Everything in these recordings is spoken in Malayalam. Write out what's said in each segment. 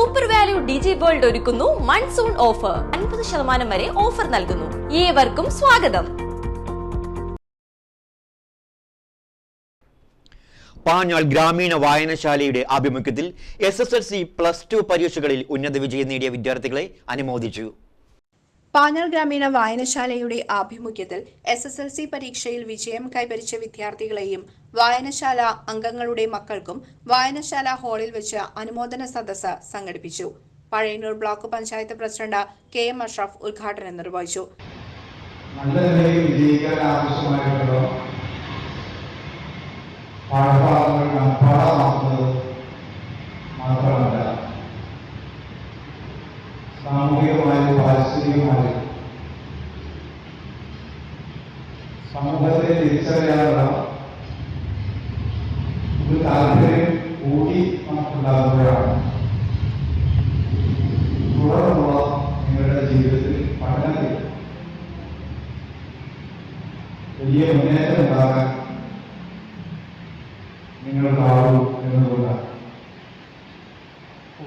സൂപ്പർ വാല്യൂ ഡിജി വേൾഡ് ഒരുക്കുന്നു. മൺസൂൺ ഓഫർ അൻപത് ശതമാനം വരെ ഓഫർ നൽകുന്നു. ഏവർക്കും സ്വാഗതം. പാഞ്ഞാൾ ഗ്രാമീണ വായനശാലയുടെ ആഭിമുഖ്യത്തിൽ S S L C plus two പരീക്ഷകളിൽ ഉന്നത വിജയം നേടിയ വിദ്യാർത്ഥികളെ അനുമോദിച്ചു. പാഞ്ഞാൾ ഗ്രാമീണ വായനശാലയുടെ ആഭിമുഖ്യത്തിൽ എസ് എസ് എൽ സി പരീക്ഷയിൽ വിജയം കൈവരിച്ച വിദ്യാർത്ഥികളെയും വായനശാല അംഗങ്ങളുടെ മക്കൾക്കും വായനശാല ഹാളിൽ വെച്ച് അനുമോദന സദസ്സ് സംഘടിപ്പിച്ചു. Pazhayannur block panchayat president K M Ashraf ഉദ്ഘാടനം നിർവഹിച്ചു. നല്ല ആവശ്യമായിട്ടുള്ള താല്പര്യം കൂടി നമുക്കുണ്ടാകുമ്പോഴാണ്. തുടർന്നുള്ള നിങ്ങളുടെ ജീവിതത്തിൽ പഠനത്തിൽ വലിയ മുന്നേറ്റം ഉണ്ടാകാൻ നിങ്ങൾക്കാവൂ എന്നതുകൊണ്ടാണ്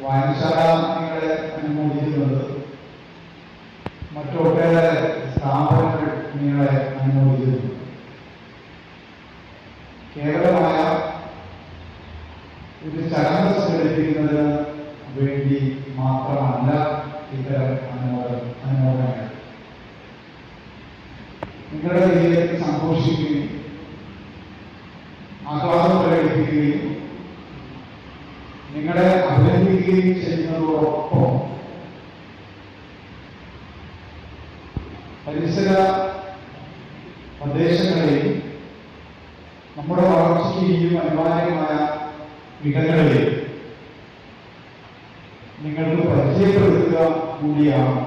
വായനശാല അനുമോദിക്കുന്നത് മറ്റൊട്ടേറെ സ്ഥാപനങ്ങൾ നിങ്ങളെ അനുമോദിക്കുന്നു. കേവലമായ ഒരു ചടങ്ങ് സംഘടിപ്പിക്കുന്നതിന് വേണ്ടി മാത്രമല്ല ഇത്തരം അനുമോദനം അനുമോദനങ്ങൾ. നിങ്ങളുടെ ജീവിതത്തിൽ സന്തോഷിക്കുകയും ആഹ്ലാദം പ്രകടിപ്പിക്കുകയും നിങ്ങളെ അഭിനന്ദിക്കുകയും ചെയ്യുന്നതോടൊപ്പം പരിസര പ്രദേശങ്ങളിൽ നമ്മുടെ വളർച്ചയ്ക്ക് അനിവാര്യമായ ഇടങ്ങളെയും നിങ്ങൾക്ക് പരിചയപ്പെടുത്തുക കൂടിയാണ്.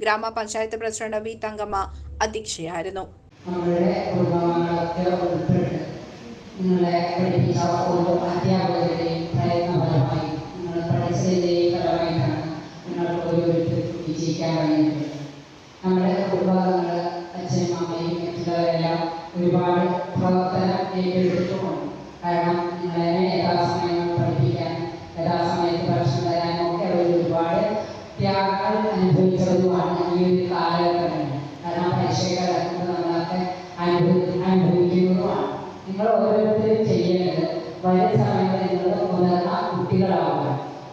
ഗ്രാമപഞ്ചായത്ത് പ്രസിഡന്റ് വി തങ്കമ്മ അധ്യക്ഷയായിരുന്നു. നമ്മളുടെ കുടുംബാംഗങ്ങളൊക്കെ ഉൾപ്പെട്ട് നിങ്ങളെ പഠിപ്പിച്ച ഓരോ അധ്യാപകരുടെയും പ്രയത്നഫലമായി നിങ്ങൾ പഠിച്ചതിന്റെയും ഫലമായിട്ടാണ് നിങ്ങൾക്ക് ഓരോരുത്തർക്കും വിജയിക്കാൻ കഴിഞ്ഞത് നമ്മുടെ കുടുംബാംഗങ്ങൾ അച്ഛനും അമ്മയും മറ്റുള്ളവരെല്ലാം ഒരുപാട് പ്രവർത്തനം ഏറ്റെടുത്തിട്ടുമുണ്ട്. കാരണം നിങ്ങളെ യഥാസമയം പഠിപ്പിക്കാൻ യഥാസമയത്ത് ഭക്ഷണം തരാനും ഒക്കെ അവർ ഒരുപാട് ത്യാഗങ്ങൾ അനുഭവിച്ചതുമാണ് ഈ ഒരു കാലഘട്ടങ്ങളിൽ കാരണം പരീക്ഷയൊക്കെ നടക്കുമ്പോൾ നമ്മളൊക്കെ അനുഭവി അനുഭവിക്കുന്നതുമാണ്. നിങ്ങൾ ഓരോരുത്തരും ചെയ്യേണ്ടത് വരും സമയങ്ങളിൽ നിങ്ങൾ മുതിർന്ന കുട്ടികളാവുക.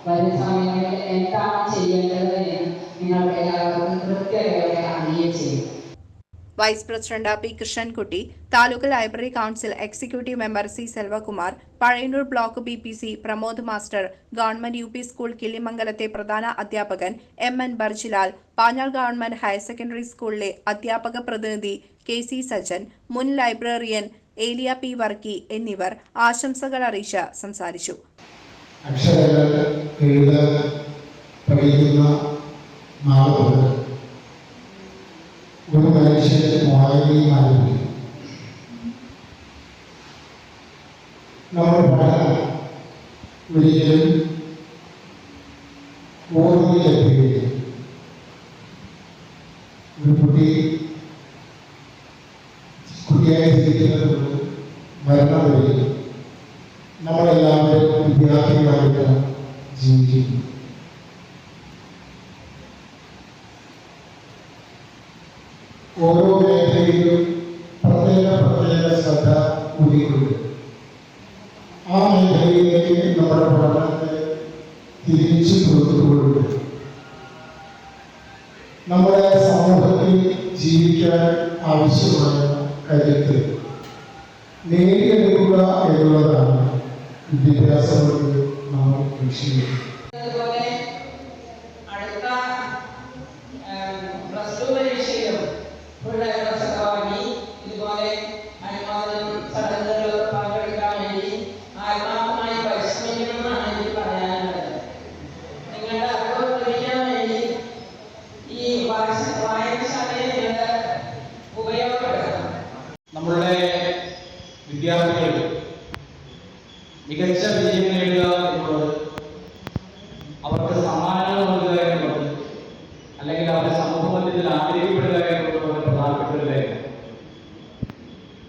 വരും സമയങ്ങളിൽ എന്താണ് ചെയ്യേണ്ടത് എന്ന് നിങ്ങൾക്ക് എല്ലാവർക്കും കൃത്യതയോടെ അറിയുകയും ചെയ്യും. Vice president P Krishnankutty taluk library council executive member C Selvakumar Pazhayannur block B P C Pramod master government U P school കിളിമംഗലത്തെ പ്രധാന അധ്യാപകൻ M N Barjilal Panjal government higher secondary സ്കൂളിലെ അധ്യാപക പ്രതിനിധി കെ സി സജൻ മുൻ ലൈബ്രറിയൻ ഏലിയ പി വർക്കി എന്നിവർ ആശംസകൾ അറിയിച്ച് സംസാരിച്ചു. അക്ഷരങ്ങൾ എഴുതാൻ പഠിക്കുന്ന നാൾ വായനയും ആരംഭിക്കും നമ്മുടെ പഠനം ഒരിക്കലും ഓർമ്മയിലെത്തുകയില്ല ഒരു കുട്ടി കുട്ടിയായി ജീവിക്കുന്നത് കൊണ്ട് മരണം വരികയും നമ്മളെല്ലാവരും വിദ്യാർത്ഥികളായിട്ട് ജീവിക്കുന്നു ഓരോ മേഖലയിലും പ്രത്യേക പ്രത്യേക ശ്രദ്ധ കൂടിയിട്ടുണ്ട്. ആ മേഖലയിലേക്ക് നമ്മുടെ പഠനത്തെ തിരിച്ചു കൊടുത്തുകൊണ്ട് നമ്മുടെ സമൂഹത്തിൽ ജീവിക്കാൻ ആവശ്യമായ കരുത്ത് നേടിയെടുക്കുക എന്നുള്ളതാണ് വിദ്യാഭ്യാസം കൊണ്ട് നമ്മൾ ലക്ഷ്യമിടുന്നത് വിജയം നേടുക എന്നുള്ളത് അവർക്ക് സമ്മാനങ്ങൾ നൽകുക എന്നുള്ളത് അല്ലെങ്കിൽ അവരെ സമൂഹത്തിൽ ആഗ്രഹിക്കപ്പെടുക എന്നുള്ളത് വളരെ പ്രധാനപ്പെട്ട ഒരു കാര്യം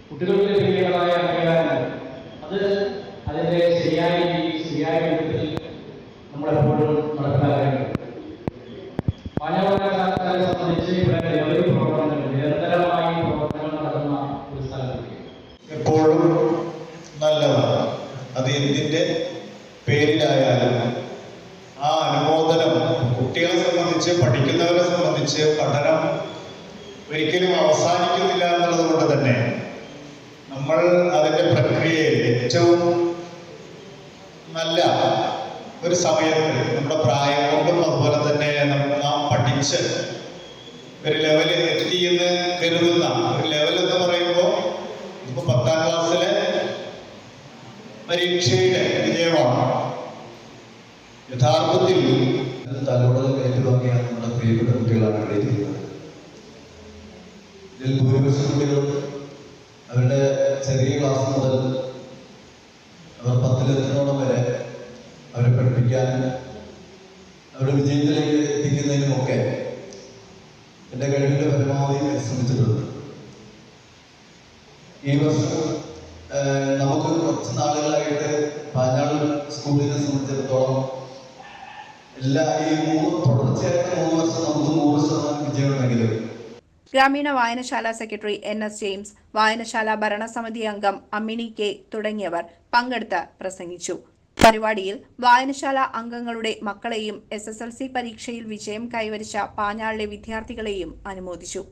കുട്ടികൾക്ക് ലഭിക്കേണ്ടതായ അംഗീകാരങ്ങൾ. അത് അതിന്റെ ശരിയായ ശരിയായ അത് എന്തിന്റെ പേരിലായാലും ആ അനുമോദനം കുട്ടികളെ സംബന്ധിച്ച് പഠിക്കുന്നവരെ സംബന്ധിച്ച് പഠനം ഒരിക്കലും അവസാനിക്കുന്നില്ല എന്നുള്ളത് കൊണ്ട് തന്നെ നമ്മൾ അതിന്റെ പ്രക്രിയയിൽ ഏറ്റവും നല്ല ഒരു സമയത്ത് നമ്മുടെ പ്രായം കൊണ്ടും അതുപോലെ തന്നെ നം- പഠിച്ച് ഒരു ലെവലിൽ എത്തി എന്ന് കരുതുന്ന ഒരു ലെവൽ എന്ന് പറയുമ്പോൾ ഇപ്പൊ പത്താം ക്ലാസ്സിലെ പരീക്ഷയുടെ വിജയമാണ്. യഥാർത്ഥത്തിൽ തലോടൽ ഏറ്റുവാങ്ങിയ നമ്മുടെ പ്രിയപ്പെട്ട കുട്ടികളാണ് എഴുതിയിരുന്നത് ഇതിൽ ഭൂരിപക്ഷം കുട്ടികളും അവരുടെ ചെറിയ ക്ലാസ് മുതൽ അവർ പത്തിലെത്തുന്നോളം വരെ അവരെ പഠിപ്പിക്കാനും അവരുടെ വിജയത്തിലേക്ക് എത്തിക്കുന്നതിനുമൊക്കെ എന്റെ കഴിവിന്റെ പരമാവധി ശ്രമിച്ചിട്ടുണ്ട്. ഈ വർഷം നമുക്ക് കുറച്ച് നാളുകളായിട്ട് പാഞ്ഞാൾ സ്കൂളിനെ സംബന്ധിച്ചിടത്തോളം എല്ലാ ഈ മൂന്ന് തുടർച്ചയായിട്ട് മൂന്ന് വർഷം നമുക്ക് നൂറ് ശതമാനം വിജയമുണ്ടെങ്കിലും. ഗ്രാമീണ വായനശാല സെക്രട്ടറി എൻ എസ് ജെയിംസ് വായനശാല ഭരണസമിതി അംഗം അമ്മിണി കെ തുടങ്ങിയവർ പങ്കെടുത്ത് പ്രസംഗിച്ചു. പരിപാടിയിൽ വായനശാല അംഗങ്ങളുടെ മക്കളെയും എസ് എസ് എൽ സി പരീക്ഷയിൽ വിജയം കൈവരിച്ച പാഞ്ഞാളിലെ വിദ്യാർത്ഥികളെയും അനുമോദിച്ചു.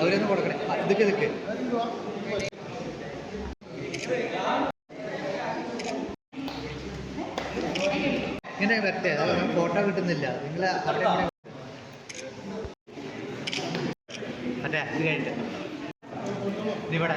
അവരൊന്ന് കൊടുക്കണേ ഇതൊക്കെ ഇതൊക്കെ ഇങ്ങനെ വരട്ടെ ഫോട്ടോ കിട്ടുന്നില്ല നിങ്ങൾ അവിടെ മറ്റേ ഇത് കഴിഞ്ഞിട്ട് ഇതിവിടെ